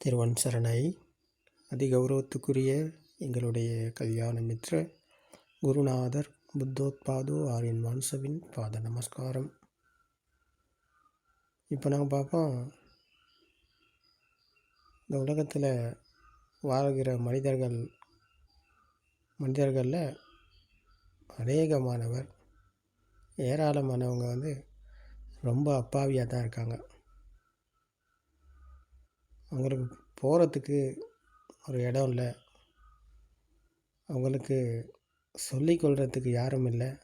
திருவன் சரணை அதிகௌரவத்துக்குரிய எங்களுடைய கல்யாண மித்ர குருநாதர் புத்தோத்பாதோ ஆரியன் மான்சவின் பாத நமஸ்காரம். இப்போ நாங்கள் பார்ப்போம் இந்த உலகத்தில் வாழ்கிற மனிதர்கள் மனிதர்களில் அநேகமானவர் ஏராளமானவங்க வந்து ரொம்ப அப்பாவியாக தான் இருக்காங்க. அவங்களுக்கு போகிறதுக்கு ஒரு இடம் இல்லை. அவங்களுக்கு சொல்லிக்கொள்கிறதுக்கு யாரும் இல்லை.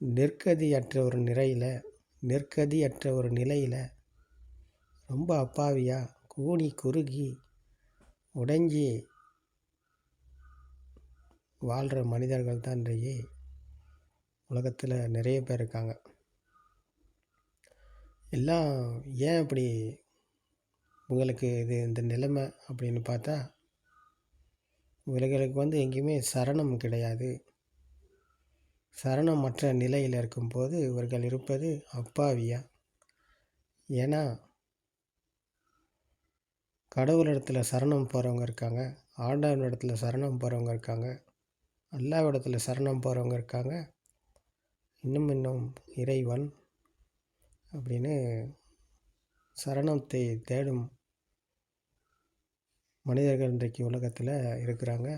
நெற்கதியற்ற ஒரு நிறையில் நெற்கதியற்ற ஒரு நிலையில் ரொம்ப அப்பாவியாக கூணி குறுகி உடைஞ்சி வாழ்கிற மனிதர்கள் தான் இன்றைக்கு உலகத்தில் நிறைய பேர் இருக்காங்க. எல்லாம் ஏன் இப்படி உங்களுக்கு இது இந்த நிலைமை அப்படின்னு பார்த்தா இவர்களுக்கு வந்து எங்கேயுமே சரணம் கிடையாது. சரணமற்ற நிலையில் இருக்கும்போது இவர்கள் இருப்பது அப்பாவியா? ஏன்னா கடவுளிடத்தில் சரணம் போகிறவங்க இருக்காங்க ஆண்டவனிடத்தில் சரணம் போகிறவங்க இருக்காங்க அல்லாவிடத்தில் சரணம் போகிறவங்க இருக்காங்க இன்னும் இன்னும் இறைவன் அப்படின்னு சரணத்தை தேடும் மனிதர்கள் இன்றைக்கு உலகத்தில் இருக்கிறாங்க.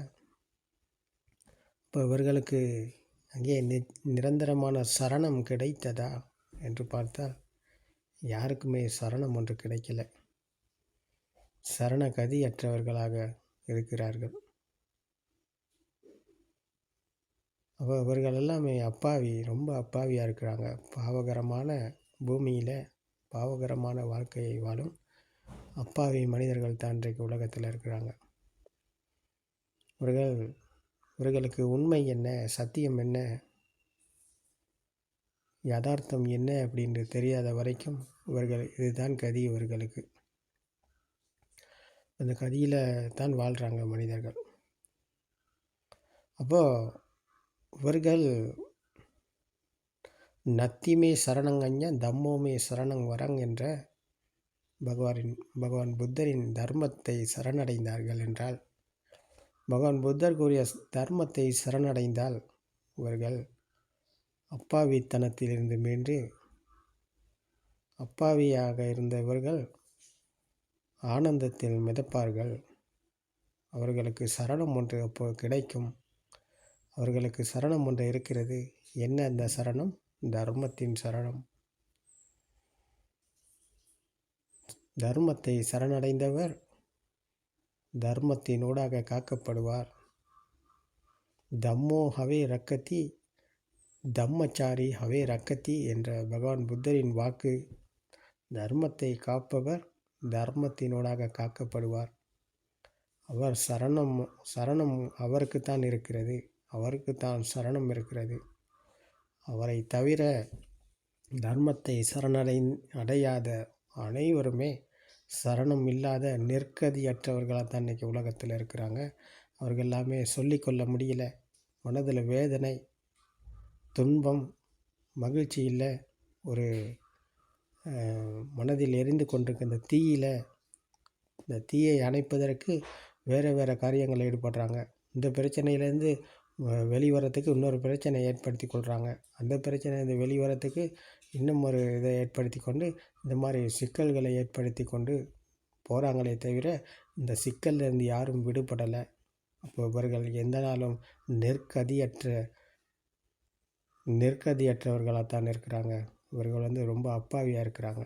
இப்போ இவர்களுக்கு அங்கே நி நிரந்தரமான சரணம் கிடைத்ததா என்று பார்த்தால் யாருக்குமே சரணம் ஒன்று கிடைக்கல. சரணகதியற்றவர்களாக இருக்கிறார்கள். அப்போ இவர்கள் எல்லாமே அப்பாவி ரொம்ப அப்பாவியாக இருக்கிறாங்க. பாவகரமான பூமியில் பாவகரமான வாழ்க்கையை வாழும் அப்பாவி மனிதர்கள் தான் இன்றைக்கு உலகத்தில் இருக்கிறாங்க. இவர்கள் இவர்களுக்கு உண்மை என்ன சத்தியம் என்ன யதார்த்தம் என்ன அப்படின்னு தெரியாத வரைக்கும் இவர்கள் இதுதான் கதி இவர்களுக்கு. அந்த கதியில் தான் வாழ்கிறாங்க மனிதர்கள். அப்போது இவர்கள் நத்திமே சரணங்கஞ்ச தம்மோமே சரணங் வரங் என்ற பகவானின் பகவான் புத்தரின் தர்மத்தை சரணடைந்தார்கள் என்றால் பகவான் புத்தர் கூறிய தர்மத்தை சரணடைந்தால் இவர்கள் அப்பாவித்தனத்திலிருந்து மீண்டு அப்பாவியாக இருந்த இவர்கள் ஆனந்தத்தில் மிதப்பார்கள். அவர்களுக்கு சரணம் ஒன்று அப்போ கிடைக்கும். அவர்களுக்கு சரணம் ஒன்று இருக்கிறது. என்ன அந்த சரணம்? தர்மத்தின் சரணம். தர்மத்தை சரணடைந்தவர் தர்மத்தினூடாக காக்கப்படுவார். தம்மோ ஹவே ரக்கத்தி தம்மச்சாரி ஹவே ரக்கத்தி என்ற பகவான் புத்தரின் வாக்கு தர்மத்தை காப்பவர் தர்மத்தினூடாக காக்கப்படுவார். அவர் சரணம் சரணம் அவருக்குத்தான் இருக்கிறது. அவருக்கு தான் சரணம் இருக்கிறது. அவரை தவிர தர்மத்தை சரணடை அடையாத அனைவருமே சரணம் இல்லாத நெற்கதியற்றவர்களாக தான் இன்றைக்கி உலகத்தில் இருக்கிறாங்க. அவர்கள் எல்லாமே சொல்லிக்கொள்ள முடியல. மனதில் வேதனை துன்பம் மகிழ்ச்சி இல்லை. ஒரு மனதில் எரிந்து கொண்டிருக்க இந்த தீயில் இந்த தீயை அணைப்பதற்கு வேறு வேறு காரியங்களில் ஈடுபடுறாங்க. இந்த பிரச்சனையிலேருந்து வெளிவரத்துக்கு இன்னொரு பிரச்சனை ஏற்படுத்தி கொள்கிறாங்க அந்த பிரச்சனையிலேருந்து வெளிவரத்துக்கு இன்னும் ஒரு இதை ஏற்படுத்தி கொண்டு இந்த மாதிரி சிக்கல்களை ஏற்படுத்தி கொண்டு போகிறாங்களே தவிர இந்த சிக்கல்லேருந்து யாரும் விடுபடலை. அப்போ இவர்கள் எந்த நாளும் நெற்கதியற்ற நெற்கதியற்றவர்களாகத்தான் இருக்கிறாங்க. இவர்கள் வந்து ரொம்ப அப்பாவியாக இருக்கிறாங்க.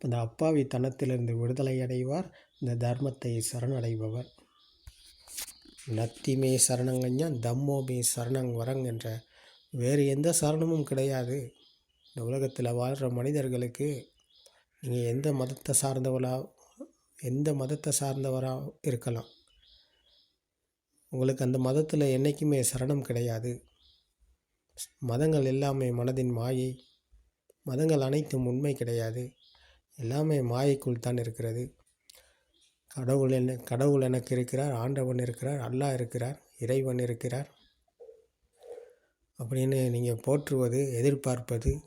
இந்த அப்பாவி தனத்திலிருந்து விடுதலை அடைவார் இந்த தர்மத்தை சரணடைபவர் நத்திமே சரணங்கஞ்சா தம்மோமே சரணங் வரங் என்ற வேறு எந்த சரணமும் கிடையாது. இந்த உலகத்தில் வாழ்கிற மனிதர்களுக்கு நீங்கள் எந்த மதத்தை சார்ந்தவளா எந்த மதத்தை சார்ந்தவராக இருக்கலாம். உங்களுக்கு அந்த மதத்தில் என்றைக்குமே சரணம் கிடையாது. மதங்கள் எல்லாமே மனதின் மாயை. மதங்கள் அனைத்தும் உண்மை கிடையாது. எல்லாமே மாயைக்குள் தான் இருக்கிறது. கடவுள் என்ன கடவுள் எனக்கு இருக்கிறார் ஆண்டவன் இருக்கிறார் அல்லாஹ் இருக்கிறார் இறைவன் இருக்கிறார். அப்படின்னு நீங்கள் போற்றுவது எதிர்பார்ப்பது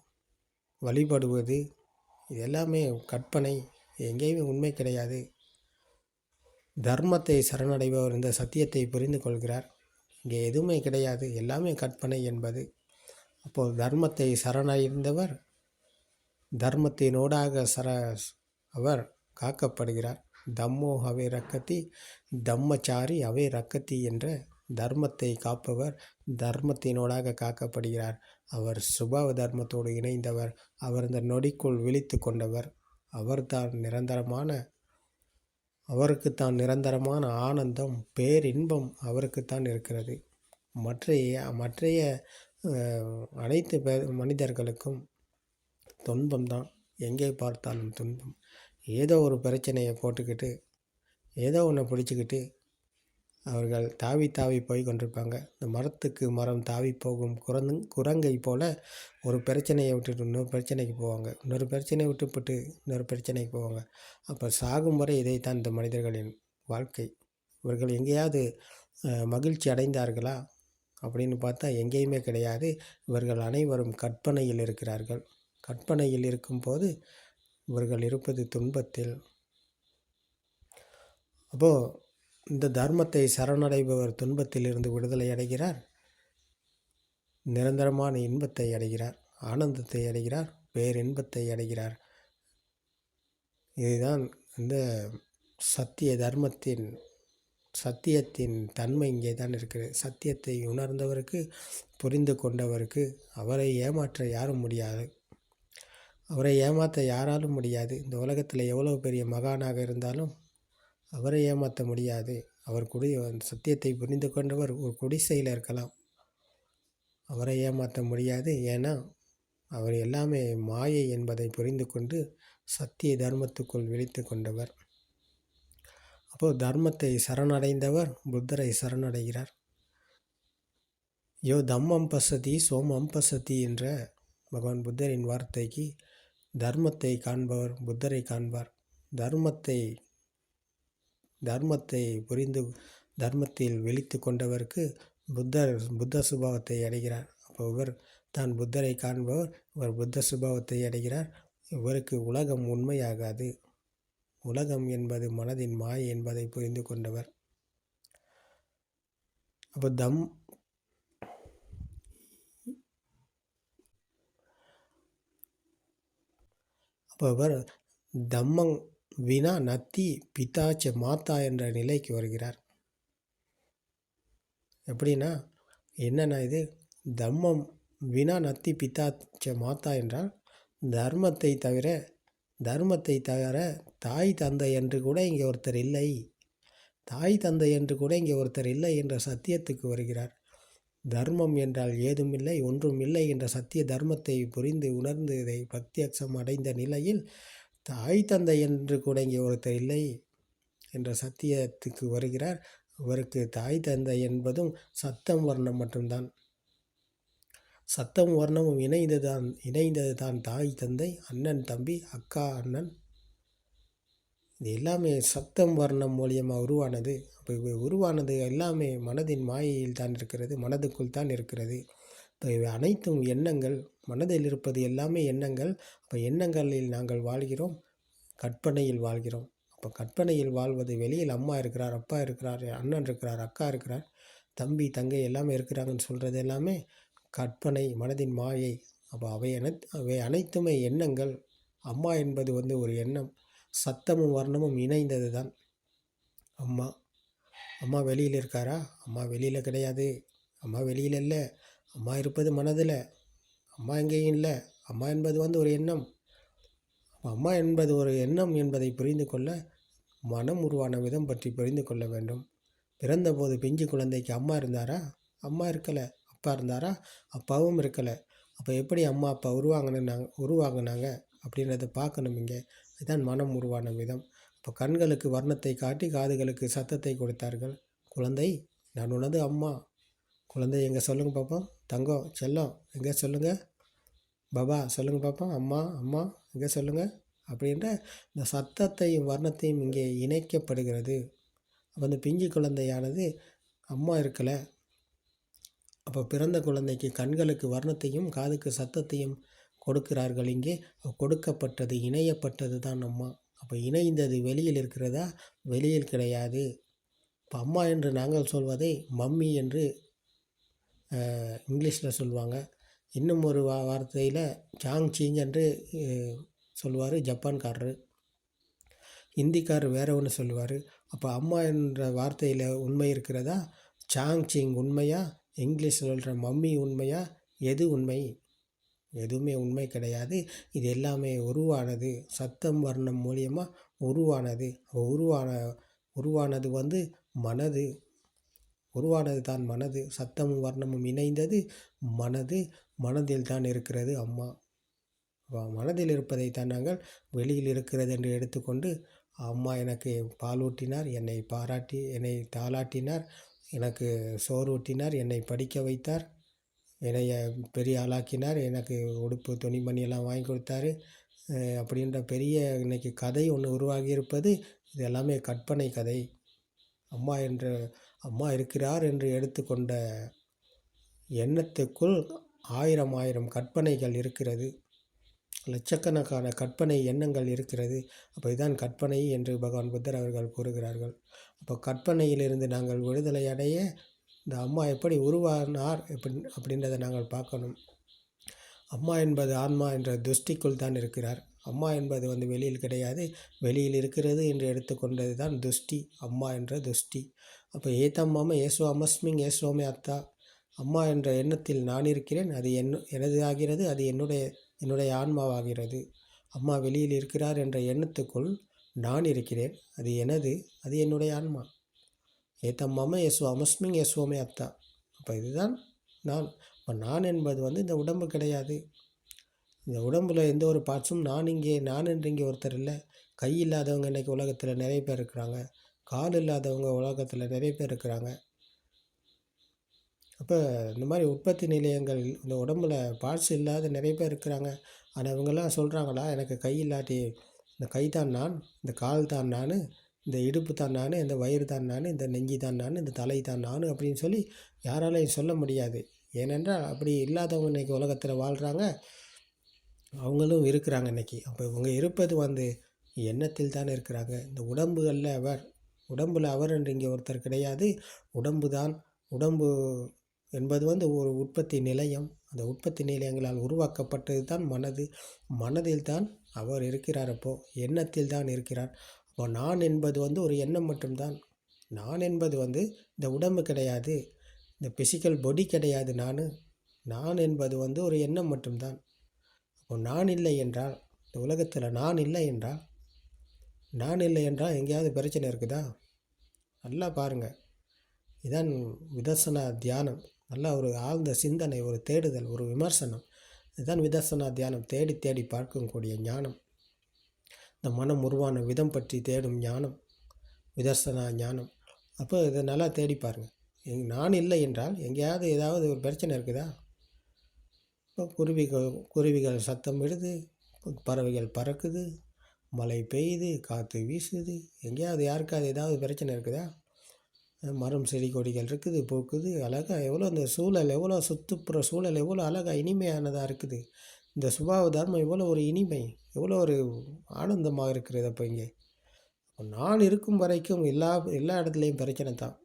வழிபடுவது இது எல்லாமே கற்பனை. எங்கேயுமே உண்மை கிடையாது. தர்மத்தை சரணடைபவர் இந்த சத்தியத்தை புரிந்து கொள்கிறார். இங்கே எதுவுமே கிடையாது. எல்லாமே கற்பனை என்பது. அப்போது தர்மத்தை சரணடைந்தவர் தர்மத்தினோடாக சர அவர் காக்கப்படுகிறார். தம்மோ அவை ரக்கத்தி தம்மச்சாரி அவை ரக்கத்தி என்ற தர்மத்தை காப்பவர் தர்மத்தினோடாக காக்கப்படுகிறார். அவர் சுபாவ தர்மத்தோடு இணைந்தவர் அவர் இந்த நொடிக்குள் விழித்து கொண்டவர். அவர்தான் நிரந்தரமான அவருக்குத்தான் நிரந்தரமான ஆனந்தம் பேரின்பம் அவருக்குத்தான் இருக்கிறது. மற்றைய மற்றைய அனைத்து பே மனிதர்களுக்கும் துன்பம்தான். எங்கே பார்த்தாலும் துன்பம். ஏதோ ஒரு பிரச்சனையை போட்டுக்கிட்டு ஏதோ ஒன்றை பிடிச்சிக்கிட்டு அவர்கள் தாவி தாவி போய் கொண்டிருப்பாங்க. இந்த மரத்துக்கு மரம் தாவி போகும் குரங்கு குரங்கை போல் ஒரு பிரச்சனையை விட்டுட்டு இன்னொரு பிரச்சனைக்கு போவாங்க. இன்னொரு பிரச்சனையை விட்டுப்பட்டு இன்னொரு பிரச்சனைக்கு போவாங்க. அப்போ சாகும் வரை இதைத்தான் இந்த மனிதர்களின் வாழ்க்கை. இவர்கள் எங்கேயாவது மகிழ்ச்சி அடைந்தார்களா? அப்படின்னு பார்த்தா எங்கேயுமே கிடையாது. இவர்கள் அனைவரும் கற்பனையில் இருக்கிறார்கள். கற்பனையில் இருக்கும்போது இவர்கள் இருப்பது துன்பத்தில். அப்போது இந்த தர்மத்தை சரணடைபவர் துன்பத்தில் இருந்து விடுதலை அடைகிறார். நிரந்தரமான இன்பத்தை அடைகிறார். ஆனந்தத்தை அடைகிறார். பேரின்பத்தை அடைகிறார். இதுதான் இந்த சத்திய தர்மத்தின் சத்தியத்தின் தன்மை இங்கே தான் இருக்குது. சத்தியத்தை உணர்ந்தவருக்கு புரிந்து கொண்டவருக்கு அவரை ஏமாற்ற யாரும் முடியாது. அவரை ஏமாற்ற யாராலும் முடியாது. இந்த உலகத்தில் எவ்வளோ பெரிய மகானாக இருந்தாலும் அவரை ஏமாற்ற முடியாது. அவர் குடி சத்தியத்தை புரிந்து கொண்டவர் ஒரு குடிசையில் இருக்கலாம். அவரை ஏமாற்ற முடியாது. ஏன்னா அவர் எல்லாமே மாயை என்பதை புரிந்து கொண்டு சத்திய தர்மத்துக்குள் விழித்து கொண்டவர். அப்போது தர்மத்தை சரணடைந்தவர் புத்தரை சரணடைகிறார். யோ தம்மம் பசதி சோமம் பசதி என்ற பகவான் புத்தரின் வார்த்தைக்கு தர்மத்தை காண்பவர் புத்தரை காண்பார். தர்மத்தை தர்மத்தை புரிந்து தர்மத்தில் விழித்து கொண்டவருக்கு புத்தர் புத்த சுபாவத்தை அடைகிறார். அப்போ இவர் தான் புத்தரை காண்பவர் இவர் புத்த சுபாவத்தை அடைகிறார். இவருக்கு உலகம் உண்மையாகாது. உலகம் என்பது மனதின் மாய் என்பதை புரிந்து கொண்டவர். அப்போ தம் அப்போ இவர் தம்மங் வினா நத்தி பிதாச்ச மாத்தா என்ற நிலைக்கு வருகிறார். எப்படின்னா என்னன்னா இது? தம்மம் வினா நத்தி பிதாச்ச மாத்தா என்றால் தர்மத்தை தவிர தர்மத்தை தவிர தாய் தந்தை என்று கூட இங்கே ஒருத்தர் இல்லை. தாய் தந்தை என்று கூட இங்கே ஒருத்தர் இல்லை என்ற சத்தியத்துக்கு வருகிறார். தர்மம் என்றால் ஏதுமில்லை ஒன்றுமில்லை என்ற சத்திய தர்மத்தை புரிந்து உணர்ந்து இதை பக்தியக்ஷம் அடைந்த நிலையில் தாய் தந்தை என்று கூட இங்கே ஒருத்தர் இல்லை என்ற சத்தியத்துக்கு வருகிறார். அவருக்கு தாய் தந்தை என்பதும் சத்தம் வர்ணம் மட்டும்தான். சத்தம் வர்ணமும் இணைந்ததுதான் இணைந்தது தான் தாய் தந்தை அண்ணன் தம்பி அக்கா அண்ணன் இது எல்லாமே சத்தம் வர்ணம் மூலியமாக உருவானது. அப்போ இவை உருவானது எல்லாமே மனதின் மாயையில் தான் இருக்கிறது மனதுக்குள் தான் இருக்கிறது. இப்போ இவை அனைத்தும் எண்ணங்கள் மனதில் இருப்பது எல்லாமே எண்ணங்கள். அப்போ எண்ணங்களில் நாங்கள் வாழ்கிறோம் கற்பனையில் வாழ்கிறோம். அப்போ கற்பனையில் வாழ்வது வெளியில் அம்மா இருக்கிறார் அப்பா இருக்கிறார் அண்ணன் இருக்கிறார் அக்கா இருக்கிறார் தம்பி தங்கை எல்லாமே இருக்கிறாங்கன்னு சொல்கிறது எல்லாமே கற்பனை மனதின் மாயை. அப்போ அவை அனைத் அவை அனைத்துமே எண்ணங்கள். அம்மா என்பது வந்து ஒரு எண்ணம். சத்தமும் வர்ணமும் இணைந்தது தான் அம்மா அம்மா வெளியில் இருக்காரா? அம்மா வெளியில் கிடையாது. அம்மா வெளியில் இல்லை. அம்மா இருப்பது மனதில். அம்மா எங்கேயும் இல்லை. அம்மா என்பது வந்து ஒரு எண்ணம். அம்மா என்பது ஒரு எண்ணம் என்பதை புரிந்து கொள்ள மனம் உருவான விதம் பற்றி புரிந்து கொள்ள வேண்டும். பிறந்தபோது பிஞ்சு குழந்தைக்கு அம்மா இருந்தாரா? அம்மா இருக்கலை. அப்பா இருந்தாரா? அப்பாவும் இருக்கலை. அப்போ எப்படி அம்மா அப்பா உருவாங்கினாங்க உருவாங்கினாங்க அப்படின்றத பார்க்கணும் இங்கே. இதுதான் மனம் உருவான விதம் இப்போ கண்களுக்கு வர்ணத்தை காட்டி காதுகளுக்கு சத்தத்தை கொடுத்தார்கள். குழந்தை நான் உனது அம்மா. குழந்தை எங்கே சொல்லுங்கள் பார்ப்போம் தங்கம் செல்லம் எங்கே சொல்லுங்கள் பாபா சொல்லுங்கள் பார்ப்போம் அம்மா அம்மா எங்கே சொல்லுங்கள் அப்படின்ற இந்த சத்தத்தையும் வர்ணத்தையும் இங்கே இணைக்கப்படுகிறது. அப்போ அந்த பிஞ்சு குழந்தையானது அம்மா இருக்கலை. அப்போ பிறந்த குழந்தைக்கு கண்களுக்கு வர்ணத்தையும் காதுக்கு சத்தத்தையும் கொடுக்கிறார்கள் இங்கே. கொடுக்கப்பட்டது இணையப்பட்டது தான் அம்மா. அப்போ இணைந்தது வெளியில் இருக்கிறதா? வெளியில் கிடையாது. இப்போ அம்மா என்று நாங்கள் சொல்வதை மம்மி என்று இங்கிலீஷில் சொல்லுவாங்க இன்னும் ஒரு வா வார்த்தையில் சாங் சீங் என்று சொல்லுவார் ஜப்பான்காரரு. ஹிந்திக்காரர் வேற ஒன்று சொல்லுவார் அப்போ அம்மா என்ற வார்த்தையில் உண்மை இருக்கிறதா? சாங் சிங் உண்மையா? இங்கிலீஷ் சொல்கிற மம்மி உண்மையா? எது உண்மை? எதுவுமே உண்மை கிடையாது. இது எல்லாமே உருவானது. சத்தம் வர்ணம் மூலியமாக உருவானது. உருவான உருவானது வந்து மனது. உருவானது தான் மனது. சத்தமும் வர்ணமும் இணைந்தது மனது. மனதில் தான் இருக்கிறது அம்மா. மனதில் இருப்பதை தான் நாங்கள் வெளியில் இருக்கிறது என்று எடுத்துக்கொண்டு அம்மா எனக்கு பால் ஊட்டினார் என்னை பாராட்டி என்னை தாளாட்டினார் எனக்கு சோறு ஊட்டினார் என்னை படிக்க வைத்தார். என்னைய பெரிய ஆளாக்கினார். எனக்கு உடுப்பு துணிமணி எல்லாம் வாங்கி கொடுத்தாரு. அப்படின்ற பெரிய இன்றைக்கி கதை ஒன்று உருவாகி இருப்பது இது எல்லாமே கற்பனை கதை. அம்மா என்ற அம்மா இருக்கிறார் என்று எடுத்துக்கொண்ட எண்ணத்துக்குள் ஆயிரம் ஆயிரம் கற்பனைகள் இருக்கிறது. லட்சக்கணக்கான கற்பனை எண்ணங்கள் இருக்கிறது. அப்போ இதுதான் கற்பனை என்று பகவான் புத்தர் அவர்கள் கூறுகிறார்கள். அப்போ கற்பனையிலிருந்து நாங்கள் விடுதலை அடைய இந்த அம்மா எப்படி உருவானார் எப்படி அப்படின்றத நாங்கள் பார்க்கணும். அம்மா என்பது ஆன்மா என்ற துஷ்டிக்குள் தான் இருக்கிறார். அம்மா என்பது வந்து வெளியில் கிடையாது. வெளியில் இருக்கிறது என்று எடுத்துக்கொண்டது தான் துஷ்டி. அம்மா என்ற துஷ்டி. அப்போ ஏத்தம்மாம ஏசோ அமஸ்மிங் ஏசோமே அத்தா. அம்மா என்ற எண்ணத்தில் நான் இருக்கிறேன். அது என் எனது ஆகிறது. அது என்னுடைய என்னுடைய ஆன்மாவாகிறது. அம்மா வெளியில் இருக்கிறார் என்ற எண்ணத்துக்குள் நான் இருக்கிறேன். அது எனது அது என்னுடைய ஆன்மா. ஏத்தம் ஏத்தம்மாம எஸ்வ அமஸ்மிங் எஸ்வோமே அத்தா. அப்போ இதுதான் நான். இப்போ நான் என்பது வந்து இந்த உடம்பு கிடையாது. இந்த உடம்பில் எந்த ஒரு பார்ட்ஸும் நான் இங்கே நான் என்று இங்கே ஒருத்தர் இல்லை. கை இல்லாதவங்க இன்றைக்கி உலகத்தில் நிறைய பேர் இருக்கிறாங்க. கால் இல்லாதவங்க உலகத்தில் நிறைய பேர் இருக்கிறாங்க. அப்போ இந்த மாதிரி உற்பத்தி நிலையங்கள் இந்த உடம்புல பார்ட்ஸ் இல்லாத நிறைய பேர் இருக்கிறாங்க. ஆனால் இவங்கெல்லாம் சொல்கிறாங்களா எனக்கு கை இல்லாட்டி இந்த கை தான் நான் இந்த கால் தான் நான் இந்த இடுப்பு தான் நான் இந்த வயிறு தான் நான் இந்த நெஞ்சி தான் நான் இந்த தலை தான் நான் அப்படின்னு சொல்லி யாராலையும் சொல்ல முடியாது. ஏனென்றால் அப்படி இல்லாதவங்க இன்றைக்கி உலகத்தில் வாழ்கிறாங்க அவங்களும் இருக்கிறாங்க இன்றைக்கி அப்போ இவங்க இருப்பது வந்து எண்ணத்தில் தான் இருக்கிறாங்க. இந்த உடம்பு அல்ல அவர் உடம்பில் அவர் என்று இங்கே ஒருத்தர் கிடையாது. உடம்பு தான் உடம்பு என்பது வந்து ஒரு உற்பத்தி நிலையம். அந்த உற்பத்தி நிலையங்களால் உருவாக்கப்பட்டது தான் மனது. மனதில் தான் அவர் இருக்கிறார் அப்போது எண்ணத்தில் தான் இருக்கிறார். அப்போ நான் என்பது வந்து ஒரு எண்ணம் மட்டும்தான். நான் என்பது வந்து இந்த உடம்பு கிடையாது. இந்த பிசிக்கல் பொடி கிடையாது நான். நான் என்பது வந்து ஒரு எண்ணம் மட்டும்தான். அப்போ நான் இல்லை என்றால் இந்த உலகத்தில் நான் இல்லை என்றால் நான் இல்லை என்றால் எங்கேயாவது பிரச்சனை இருக்குதா? நல்லா பாருங்கள் இதான் விதர்சனா தியானம். நல்லா ஒரு ஆழ்ந்த சிந்தனை ஒரு தேடுதல் ஒரு விமர்சனம். இதுதான் விதர்சனா தியானம். தேடி தேடி பார்க்கக்கூடிய ஞானம். இந்த மனம் உருவான விதம் பற்றி தேடும் ஞானம் விதர்சனா ஞானம். அப்போ இதை நல்லா தேடி பாருங்கள் எங் நான் இல்லை என்றால் எங்கேயாவது ஏதாவது ஒரு பிரச்சனை இருக்குதா? இப்போ குருவிகள் குருவிகள் சத்தம் விடுது பறவைகள் பறக்குது மழை பெய்யுது காற்று வீசுது. எங்கேயாவது யாருக்காவது ஏதாவது பிரச்சனை இருக்குதா? மரம் செடி கொடிகள் இருக்குது பூக்குது அழகாக எவ்வளோ இந்த சூழல் எவ்வளோ சுற்றுப்புற சூழல் எவ்வளோ அழகாக இனிமையானதாக இருக்குது. இந்த சுபாவ தர்மம் எவ்வளோ ஒரு இனிமை எவ்வளோ ஒரு ஆனந்தமாக இருக்கிறது அப்போ இங்கே. நான் இருக்கும் வரைக்கும் எல்லா எல்லா இடத்துலையும் பிரச்சனை தான்.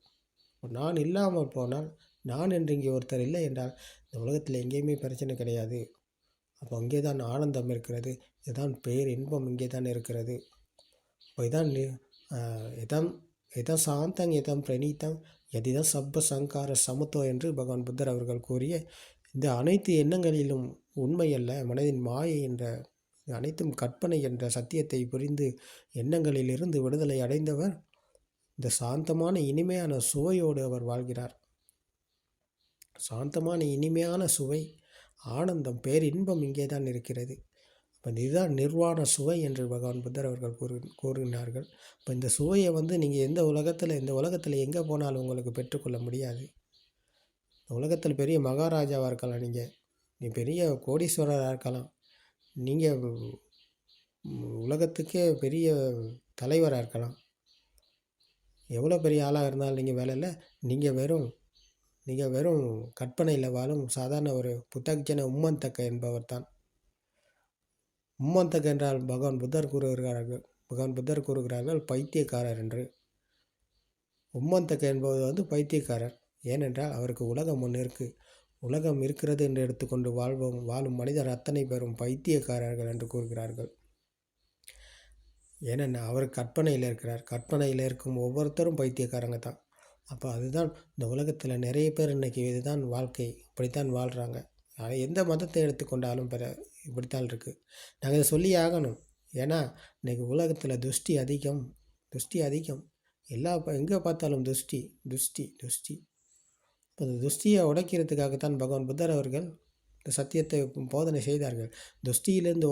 நான் இல்லாமல் போனால் நான் என்று இங்கே ஒருத்தர் இல்லை என்றால் இந்த உலகத்தில் எங்கேயுமே பிரச்சனை கிடையாது. அப்போ அங்கே தான் ஆனந்தம் இருக்கிறது இதுதான் பேர் இன்பம் இங்கே தான் இருக்கிறது. அப்போ இதான் இதான் எதம் சாந்தம் எதம் பிரணீத்தம் எதுதான் சப்ப சங்கார சமத்துவம் என்று பகவான் புத்தர் அவர்கள் கூறிய இந்த அனைத்து எண்ணங்களிலும் உண்மையல்ல. மனதின் மாயை என்ற அனைத்தும் கற்பனை என்ற சத்தியத்தை புரிந்து எண்ணங்களிலிருந்து விடுதலை அடைந்தவர் இந்த சாந்தமான இனிமையான சுவையோடு அவர் வாழ்கிறார். சாந்தமான இனிமையான சுவை ஆனந்தம் பேரின்பம் இங்கே தான் இருக்கிறது. இப்போ இதுதான் நிர்வாண சுவை என்று பகவான் புத்தர் அவர்கள் கூறு கூறினார்கள் இப்போ இந்த சுவையை வந்து நீங்கள் எந்த உலகத்தில் இந்த உலகத்தில் எங்கே போனாலும் உங்களுக்கு பெற்றுக்கொள்ள முடியாது. இந்த உலகத்தில் பெரிய மகாராஜாவாக இருக்கலாம் நீங்கள் நீ பெரிய கோடீஸ்வரராக இருக்கலாம். நீங்கள் உலகத்துக்கே பெரிய தலைவராக இருக்கலாம். எவ்வளோ பெரிய ஆளாக இருந்தாலும் நீங்கள் வேலையில் நீங்கள் வெறும் நீங்கள் வெறும் கற்பனையில் வாழும் சாதாரண ஒரு புத்தகஜன உம்மந்தக்க என்பவர் தான். மும்மந்தக் என்றால் பகவான் புத்தர் கூறுகிறார்கள் பகவான் புத்தர் கூறுகிறார்கள் பைத்தியக்காரர் என்று. உம்மந்தக்க என்பவர் வந்து பைத்தியக்காரர். ஏனென்றால் அவருக்கு உலகம் ஒன்று இருக்குது உலகம் இருக்கிறது என்று எடுத்துக்கொண்டு வாழ்வோம் வாழும் மனிதர் அத்தனை பேரும் பைத்தியக்காரர்கள் என்று கூறுகிறார்கள். ஏனென்ன அவர் கற்பனையில் இருக்கிறார். கற்பனையில் இருக்கும் ஒவ்வொருத்தரும் பைத்தியக்காரங்க தான். அப்போ அதுதான் இந்த உலகத்தில் நிறைய பேர் இன்றைக்கி இதுதான் வாழ்க்கை இப்படித்தான் வாழ்கிறாங்க ஆனால் எந்த மதத்தை எடுத்துக்கொண்டாலும் பிற இப்படித்தான் இருக்குது நாங்கள் இதை சொல்லி ஆகணும். ஏன்னா இன்றைக்கி உலகத்தில் துஷ்டி அதிகம் துஷ்டி அதிகம். எல்லா எங்கே பார்த்தாலும் துஷ்டி துஷ்டி துஷ்டி. இந்த துஷ்டியை உடைக்கிறதுக்காகத்தான் பகவான் புத்தர் அவர்கள் இந்த சத்தியத்தை போதனை செய்தார்கள். துஷ்டியிலேருந்து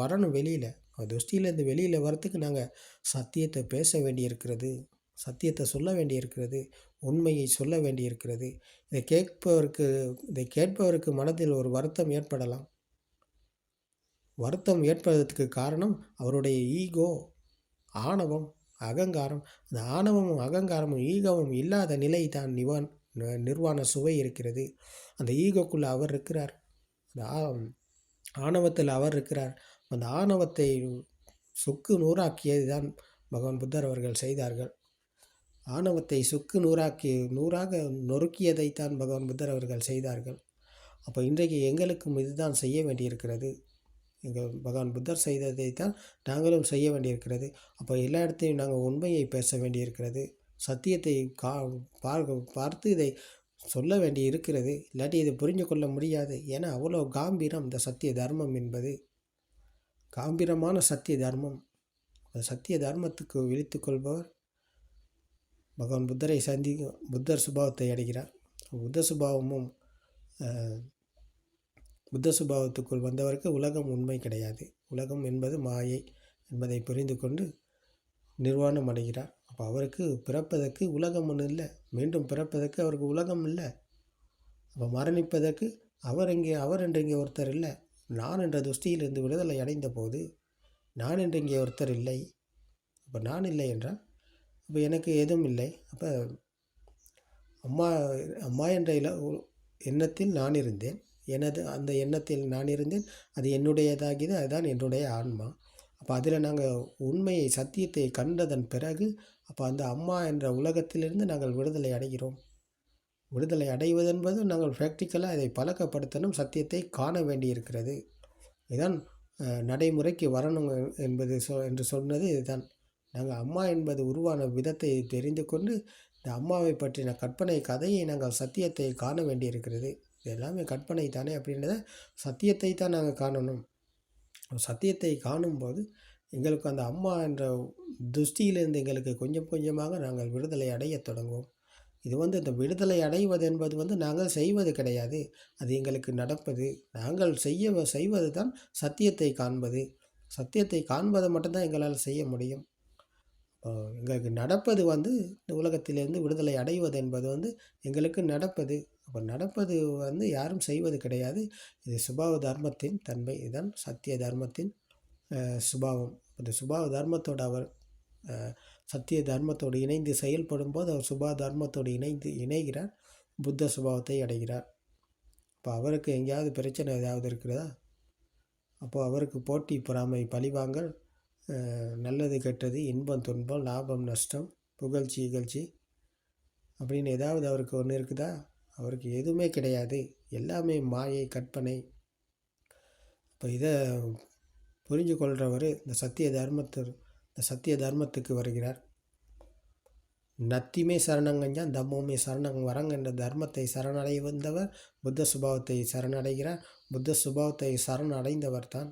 வரணும் வெளியில். துஷ்டியிலேருந்து வெளியில் வரத்துக்கு நாங்கள் சத்தியத்தை பேச வேண்டியிருக்கிறது சத்தியத்தை சொல்ல வேண்டியிருக்கிறது உண்மையை சொல்ல வேண்டியிருக்கிறது. இதை கேட்பவருக்கு இதை கேட்பவருக்கு மனதில் ஒரு வருத்தம் ஏற்படலாம். வருத்தம் ஏற்படுவதற்கு காரணம் அவருடைய ஈகோ ஆணவம் அகங்காரம். அந்த ஆணவமும் அகங்காரமும் ஈகோவும் இல்லாத நிலை தான் நிவான். நிர்வாண சுவை இருக்கிறது. அந்த ஈகோக்குள்ளே அவர் இருக்கிறார். அந்த ஆணவத்தில் அவர் இருக்கிறார். அந்த ஆணவத்தை சுக்கு நூறாக்கியது தான் பகவான் புத்தர் அவர்கள் செய்தார்கள். ஆணவத்தை சுக்கு நூறாக்கி நூறாக நொறுக்கியதைத்தான் பகவான் புத்தர் அவர்கள் செய்தார்கள். அப்போ இன்றைக்கு எங்களுக்கும் இதுதான் செய்ய வேண்டியிருக்கிறது. எங்கள் பகவான் புத்தர் செய்ததை தான் நாங்களும் செய்ய வேண்டியிருக்கிறது. அப்போ எல்லா இடத்தையும் நாங்கள் உண்மையை பேச வேண்டியிருக்கிறது. சத்தியத்தை கா பார்க்க பார்த்து இதை சொல்ல வேண்டி இருக்கிறது இல்லாட்டி இதை புரிஞ்சு கொள்ள முடியாது. ஏன்னா அவ்வளோ காம்பீரம் இந்த சத்திய தர்மம் என்பது. காம்பீரமான சத்திய தர்மம். அந்த சத்திய தர்மத்துக்கு விழித்து கொள்பவர் பகவான் புத்தரை சந்தி புத்தர் சுபாவத்தை அடைகிறார். புத்த சுபாவமும் புத்த சுபாவத்துக்குள் வந்தவருக்கு உலகம் உண்மை கிடையாது. உலகம் என்பது மாயை என்பதை புரிந்து கொண்டு நிர்வாணம் அடைகிறார். அப்போ அவருக்கு பிறப்பதற்கு உலகம் ஒன்றும் இல்லை. மீண்டும் பிறப்பதற்கு அவருக்கு உலகம் இல்லை. அப்போ மரணிப்பதற்கு அவர் இங்கே அவர் என்று இங்கே ஒருத்தர் இல்லை. நான் என்ற துஷ்டியிலிருந்து விடுதலை அடைந்த போது நான் என்று இங்கே ஒருத்தர் இல்லை. அப்போ நான் இல்லை என்றால் அப்போ எனக்கு எதுவும் இல்லை. அப்போ அம்மா அம்மா என்ற இல எண்ணத்தில் நான் இருந்தேன். எனது அந்த எண்ணத்தில் நான் இருந்தேன். அது என்னுடையதாகியது அதுதான் என்னுடைய ஆன்மா. அப்போ அதில் நாங்கள் உண்மையை சத்தியத்தை கண்டதன் பிறகு அப்போ அந்த அம்மா என்ற உலகத்திலிருந்து நாங்கள் விடுதலை அடைகிறோம். விடுதலை அடைவதென்பது நாங்கள் ப்ராக்டிக்கலாக இதை பழக்கப்படுத்தணும் சத்தியத்தை காண வேண்டியிருக்கிறது. இதுதான் நடைமுறைக்கு வரணும் என்பது சொ என்று சொன்னது இதுதான். நாங்கள் அம்மா என்பது உருவான விதத்தை தெரிந்து கொண்டு இந்த அம்மாவை பற்றின கற்பனை கதையை நாங்கள் சத்தியத்தை காண வேண்டியிருக்கிறது. இது எல்லாமே கற்பனை தானே அப்படின்றத சத்தியத்தை தான் நாங்கள் காணணும். சத்தியத்தை காணும்போது எங்களுக்கு அந்த அம்மா என்ற துஷ்டியிலிருந்து எங்களுக்கு கொஞ்சம் கொஞ்சமாக நாங்கள் விடுதலை அடைய தொடங்குவோம். இது வந்து இந்த விடுதலை அடைவது என்பது வந்து நாங்கள் செய்வது கிடையாது. அது எங்களுக்கு நடப்பது. நாங்கள் செய்ய செய்வது தான் சத்தியத்தை காண்பது. சத்தியத்தை காண்பதை மட்டும்தான் எங்களால் செய்ய முடியும். எங்களுக்கு நடப்பது வந்து இந்த உலகத்திலிருந்து விடுதலை அடைவது என்பது வந்து எங்களுக்கு நடப்பது. அப்போ நடப்பது வந்து யாரும் செய்வது கிடையாது. இது சுபாவ தர்மத்தின் தன்மை. இதுதான் சத்திய தர்மத்தின் சுபாவம். இந்த சுபாவ தர்மத்தோடு அவர் சத்திய தர்மத்தோடு இணைந்து செயல்படும் போது அவர் சுபா தர்மத்தோடு இணைந்து இணைகிறார். புத்த சுபாவத்தை அடைகிறார். இப்போ அவருக்கு எங்கேயாவது பிரச்சனை ஏதாவது இருக்கிறதா? அப்போது அவருக்கு போட்டி பொறாமை பழிவாங்கல் நல்லது கெட்டது இன்பம் துன்பம் லாபம் நஷ்டம் புகழ்ச்சி இகழ்ச்சி அப்படின்னு ஏதாவது அவருக்கு ஒன்று இருக்குதா? அவருக்கு எதுவுமே கிடையாது. எல்லாமே மாயை கற்பனை. இப்போ இதை புரிஞ்சு கொள்கிறவர் இந்த சத்திய தர்மத்து இந்த சத்திய தர்மத்துக்கு வருகிறார். நத்தியுமே சரணங்கஞ்சான் தம்மோமே சரணங்க வரங்க என்ற தர்மத்தை சரணடைய வந்தவர் புத்த சுபாவத்தை சரணடைகிறார். புத்த சுபாவத்தை சரணடைந்தவர் தான்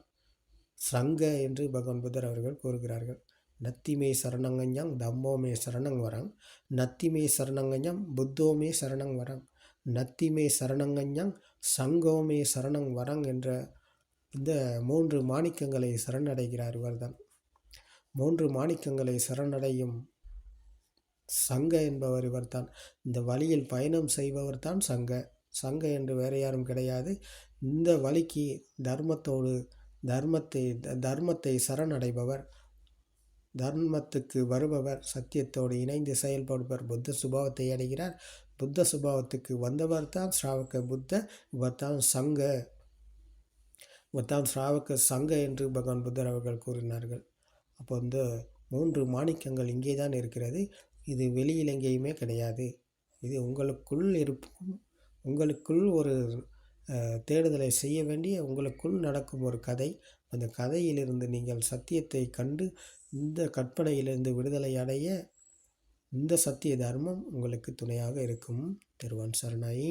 சங்க என்று பகவான் புத்தர் அவர்கள் கூறுகிறார்கள். நத்திமே சரணங்கஞ்சாங் தம்மோமே சரணங் வரங். நத்திமே சரணங்கஞ்சாம் புத்தோமே சரணங் வரங். நத்திமே சரணங்கஞ்சாங் சங்கோமே சரணங் வரங் என்ற இந்த மூன்று மாணிக்கங்களை சரணடைகிறார் இவர்தான் மூன்று மாணிக்கங்களை சரணடையும் சங்க என்பவர் இவர்தான் இந்த வழியில் பயணம் செய்பவர் தான் சங்க. சங்க என்று வேறு யாரும் கிடையாது. இந்த வழிக்கு தர்மத்தோடு தர்மத்தை தர்மத்தை சரணடைபவர் தர்மத்துக்கு வருபவர் சத்தியத்தோடு இணைந்து செயல்படுபவர் புத்த சுபாவத்தை அடைகிறார். புத்த சுபாவத்துக்கு வந்தவர் தான் ஸ்ராவக புத்த இவர் தான் சங்க. இவர் தான் ஸ்ராவக சங்க என்று பகவான் புத்தர் அவர்கள் கூறினார்கள். அப்போ இந்த மூன்று மாணிக்கங்கள் இங்கே தான் இருக்கிறது. இது வெளியில் எங்கேயுமே கிடையாது. இது உங்களுக்குள் இருக்கும் உங்களுக்குள் ஒரு தேடுதலை செய்ய வேண்டிய உங்களுக்குள் நடக்கும் ஒரு கதை. அந்த கதையிலிருந்து நீங்கள் சத்தியத்தை கண்டு இந்த கற்பனையிலிருந்து விடுதலை அடைய இந்த சத்திய தர்மம் உங்களுக்கு துணையாக இருக்கும். திருவான் சரணாயி.